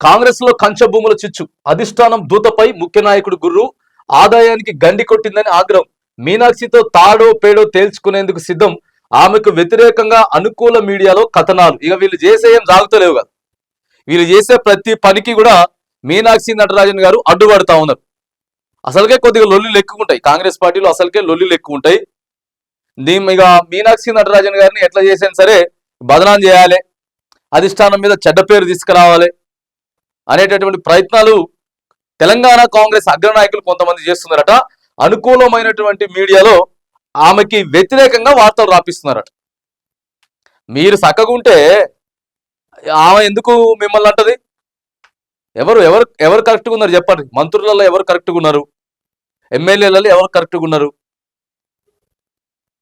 కాంగ్రెస్లో కంచ భూముల చిచ్చు. అధిష్టానం దూతపై ముఖ్య నాయకుడు గుర్రు. ఆదాయానికి గండి కొట్టిందని ఆగ్రహం. మీనాక్షితో తాడో పేడో తేల్చుకునేందుకు సిద్ధం. ఆమెకు వ్యతిరేకంగా అనుకూల మీడియాలో కథనాలు. ఇక వీళ్ళు చేసే ఏం సాగుతలేవు కదా. వీళ్ళు చేసే ప్రతి పనికి కూడా మీనాక్షి నటరాజన్ గారు అడ్డుపడతా ఉన్నారు. అసలుకే కొద్దిగా లొల్లిలు ఎక్కువ ఉంటాయి. కాంగ్రెస్ పార్టీలో అసలుకే లొల్లిలు ఎక్కువ ఉంటాయి. దీని ఇక మీనాక్షి నటరాజన్ గారిని ఎట్లా చేసినా సరే బదనాం చేయాలి. అధిష్టానం మీద చెడ్డ పేరు తీసుకురావాలి. అనేటటువంటి ప్రయత్నాలు తెలంగాణ కాంగ్రెస్ అగ్రనాయకులు కొంతమంది చేస్తున్నారట. అనుకూలమైనటువంటి మీడియాలో ఆమెకి వ్యతిరేకంగా వార్తలు రాపిస్తున్నారట. మీరు చక్కగుంటే ఆమె ఎందుకు మిమ్మల్ని అంటది? ఎవరు ఎవరు ఎవరు కరెక్ట్గా ఉన్నారు చెప్పండి. మంత్రులలో ఎవరు కరెక్ట్గా ఉన్నారు? ఎమ్మెల్యేలలో ఎవరు కరెక్ట్గా ఉన్నారు?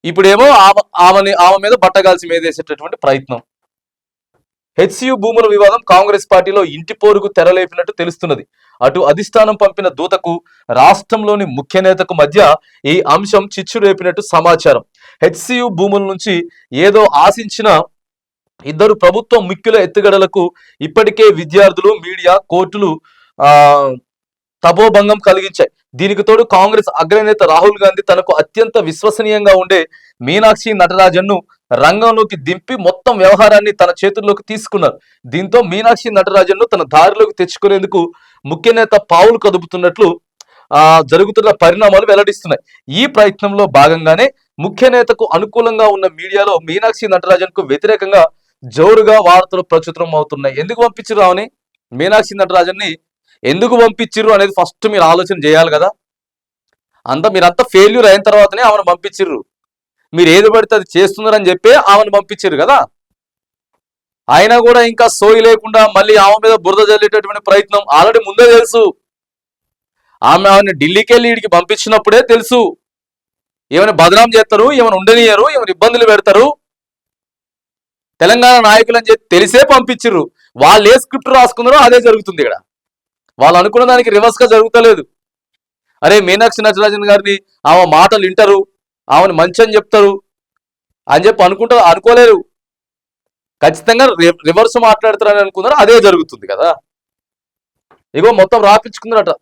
ఇప్పుడేమో ఆమె ఆమెని ఆమె మీద బట్టగాల్సి మీదేసేటటువంటి ప్రయత్నం. హెచ్సియు భూముల వివాదం కాంగ్రెస్ పార్టీలో ఇంటి పోరుకు తెరలేపినట్టు తెలుస్తున్నది. అటు అధిష్టానం పంపిన దూతకు రాష్ట్రంలోని ముఖ్య నేతకు మధ్య ఈ అంశం చిచ్చు రేపినట్టు సమాచారం. హెచ్సియు భూముల నుంచి ఏదో ఆశించిన ఇద్దరు ప్రభుత్వ ముఖ్యుల ఎత్తుగడలకు ఇప్పటికే విద్యార్థులు మీడియా కోర్టులు ఆ తపోభంగం కలిగించాయి. దీనికి తోడు కాంగ్రెస్ అగ్రనేత రాహుల్ గాంధీ తనకు అత్యంత విశ్వసనీయంగా ఉండే మీనాక్షి నటరాజన్ను రంగంలోకి దింపి మొత్తం వ్యవహారాన్ని తన చేతుల్లోకి తీసుకున్నారు. దీంతో మీనాక్షి నటరాజన్ను తన దారిలోకి తెచ్చుకునేందుకు ముఖ్య నేత పావులు కదుపుతున్నట్లు ఆ జరుగుతున్న పరిణామాలు వెల్లడిస్తున్నాయి. ఈ ప్రయత్నంలో భాగంగానే ముఖ్య నేతకు అనుకూలంగా ఉన్న మీడియాలో మీనాక్షి నటరాజన్కు వ్యతిరేకంగా జోరుగా వార్తలు ప్రచురం అవుతున్నాయి. ఎందుకు పంపించారు ఆమెని? మీనాక్షి నటరాజన్ని ఎందుకు పంపించిర్రు అనేది ఫస్ట్ మీరు ఆలోచన చేయాలి కదా. అంతా మీరంతా ఫెయిల్యూర్ అయిన తర్వాతనే ఆమెను పంపించిర్రు. మీరు ఏది పడితే అది చేస్తున్నారని చెప్పి ఆమెను పంపించారు కదా. అయినా కూడా ఇంకా సోయి లేకుండా మళ్ళీ ఆమె మీద బురద జల్లేటటువంటి ప్రయత్నం ఆల్రెడీ ముందే తెలుసు. ఆమె ఆమెను ఢిల్లీకి వెళ్ళి వీడికి పంపించినప్పుడే తెలుసు. ఏమైనా బదనాం చేస్తారు ఏమైనా ఉండనియరు ఏమైనా ఇబ్బందులు పెడతారు. తెలంగాణ నాయకులు అని చెప్పి తెలిసే పంపించిర్రు వాళ్ళు ఏ స్క్రిప్ట్ రాసుకున్నారో అదే జరుగుతుంది ఇక్కడ. వాళ్ళు అనుకున్న దానికి రివర్స్గా జరుగుతలేదు. అరే మీనాక్షి నటరాజన్ గారిని ఆమె మాటలు వింటారు. ఆమెను మంచి అని చెప్తారు అని చెప్పి అనుకుంటారు అనుకోలేరు. ఖచ్చితంగా రివర్స్ మాట్లాడతారని అనుకున్నారు అదే జరుగుతుంది కదా. ఇగో మొత్తం రాపించుకున్నారట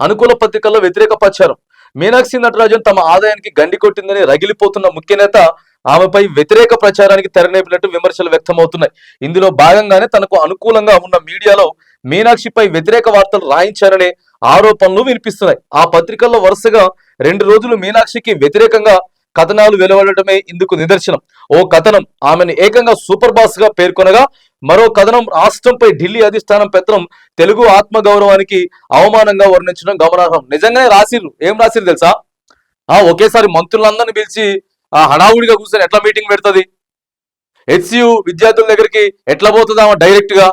అనుకూల పత్రికల్లో వ్యతిరేక ప్రచారం. మీనాక్షి నటరాజన్ తమ ఆదాయానికి గండి కొట్టిందని రగిలిపోతున్న ముఖ్య నేత ఆమెపై వ్యతిరేక ప్రచారానికి తెరనేపినట్టు విమర్శలు వ్యక్తమవుతున్నాయి. ఇందులో భాగంగానే తనకు అనుకూలంగా ఉన్న మీడియాలో మీనాక్షిపై వ్యతిరేక వార్తలు రాయించారనే ఆరోపణలు వినిపిస్తున్నాయి. ఆ పత్రికల్లో వరుసగా రెండు రోజులు మీనాక్షికి వ్యతిరేకంగా కథనాలు వెలువడటమే ఇందుకు నిదర్శనం. ఓ కథనం ఆమెను ఏకంగా సూపర్ బాస్గా పేర్కొనగా మరో కథనం రాష్ట్రంపై ఢిల్లీ అధిష్టానం పెత్తనం తెలుగు ఆత్మగౌరవానికి అవమానంగా వర్ణించడం గమనార్హం. నిజంగానే రాసిర్రు. ఏం రాసిర్రు తెలుసా? ఆ ఒకేసారి మంత్రులందరినీ పిలిచి ఆ హడావుడిగా కూర్చొని ఎట్లా మీటింగ్ పెడుతుంది? హెచ్సియు విద్యార్థుల దగ్గరికి ఎట్లా పోతుంది ఆమె డైరెక్ట్గా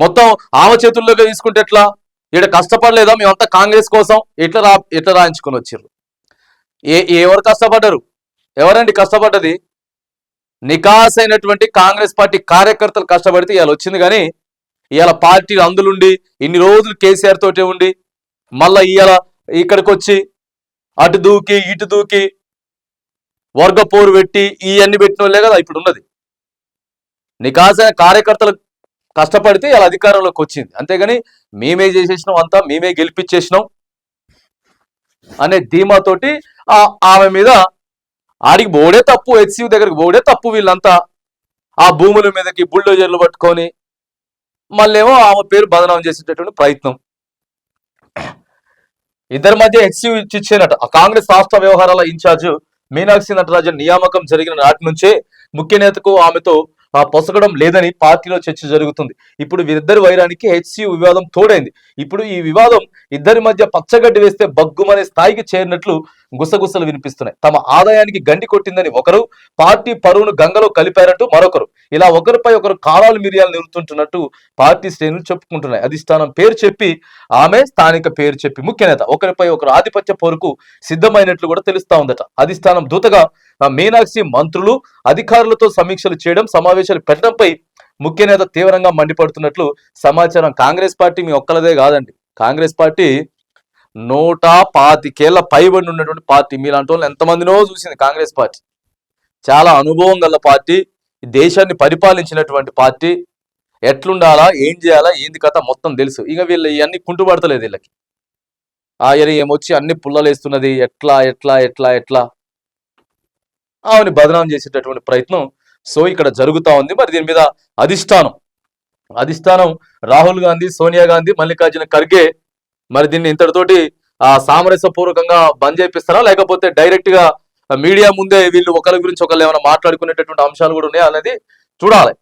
మొత్తం ఆమె చేతుల్లోకి తీసుకుంటే ఎట్లా? ఈడ కష్టపడలేదా? మేమంతా కాంగ్రెస్ కోసం ఎట్లా రా ఎట్లా రాయించుకొని వచ్చారు ఏ ఎవరు కష్టపడ్డారు? ఎవరండి కష్టపడ్డది? నికాస్ అయినటువంటి కాంగ్రెస్ పార్టీ కార్యకర్తలు కష్టపడితే ఇవాళ వచ్చింది కానీ ఇవాళ పార్టీ అందులుండి ఇన్ని రోజులు కేసీఆర్ తోటే ఉండి మళ్ళా ఇవాళ ఇక్కడికి వచ్చి అటు దూకి ఇటు దూకి వర్గ పోరు పెట్టి ఇవన్నీ పెట్టిన వాళ్ళే కదా ఇప్పుడు ఉన్నది నికాసైన కార్యకర్తలు కష్టపడితే ఇలా అధికారంలోకి వచ్చింది. అంతేగాని మేమే చేసేసినాం అంతా మేమే గెలిపించేసినాం అనే ధీమాతోటి ఆమె మీద ఆడికి బోడే తప్పు హెచ్సియు దగ్గరికి బోడే తప్పు వీళ్ళంతా. ఆ భూముల మీదకి బుల్డోజర్లు పట్టుకొని మళ్ళేమో ఆమె పేరు బదనాం చేసేటటువంటి ప్రయత్నం. ఇద్దరి మధ్య హెచ్సియు ఇచ్చిచ్చేనట ఆ కాంగ్రెస్ రాష్ట్ర వ్యవహారాల ఇన్ఛార్జ్ మీనాక్షి నటరాజన్ నియామకం జరిగిన నాటి నుంచే ముఖ్య నేతకు ఆమెతో పొసగడం లేదని పార్టీలో చర్చ జరుగుతుంది. ఇప్పుడు వీరిద్దరి వైరానికి హెచ్సియు వివాదం తోడైంది. ఇప్పుడు ఈ వివాదం ఇద్దరి మధ్య పచ్చగడ్డి వేస్తే బగ్గుమనే స్థాయికి చేరినట్లు గుసగుసలు వినిపిస్తున్నాయి. తమ ఆదాయానికి గండి కొట్టిందని ఒకరు పార్టీ పరువును గంగలో కలిపారంటూ మరొకరు. ఇలా ఒకరిపై ఒకరు కాలాలు మిరియాలు నిరుతుంటున్నట్టు పార్టీ శ్రేణులు చెప్పుకుంటున్నాయి. అధిష్టానం పేరు చెప్పి ఆమె స్థానిక పేరు చెప్పి ముఖ్య నేత. ఒకరిపై ఒకరు ఆధిపత్య పోరుకు సిద్ధమైనట్లు కూడా తెలుస్తా ఉందట. అధిష్టానం దూతగా మీనాక్షి మంత్రులు అధికారులతో సమీక్షలు చేయడం సమావేశాలు పెట్టడంపై ముఖ్య నేత తీవ్రంగా మండిపడుతున్నట్లు సమాచారం కాంగ్రెస్ పార్టీ మీ ఒక్కలదే కాదండి. కాంగ్రెస్ పార్టీ నూట పాతికేళ్ళ పైబడి ఉన్నటువంటి పార్టీ. మీలాంటి వాళ్ళు ఎంతమందినో చూసింది కాంగ్రెస్ పార్టీ. చాలా అనుభవం గల పార్టీ. దేశాన్ని పరిపాలించినటువంటి పార్టీ. ఎట్లుండాలా ఏం చేయాలా ఏంది కథ మొత్తం తెలుసు. ఇక వీళ్ళు ఇవన్నీ కుంటుపడతలేదు వీళ్ళకి. ఆ ఎరి ఏమొచ్చి అన్ని పుల్లలేస్తున్నది. ఎట్లా ఎట్లా ఎట్లా ఎట్లా. ఆమెని బదనాం చేసేటటువంటి ప్రయత్నం. సో ఇక్కడ జరుగుతూ ఉంది. మరి దీని మీద అధిష్టానం. అధిష్టానం రాహుల్ గాంధీ సోనియా గాంధీ మల్లికార్జున ఖర్గే మరి దీన్ని ఇంతటితోటి ఆ సామరస్యపూర్వకంగా బంద్ చేపిస్తారా? లేకపోతే డైరెక్ట్గా మీడియా ముందే వీళ్ళు ఒకరి గురించి ఒకళ్ళు ఏమైనా మాట్లాడుకునేటటువంటి అంశాలు కూడా ఉన్నాయా అనేది చూడాలి.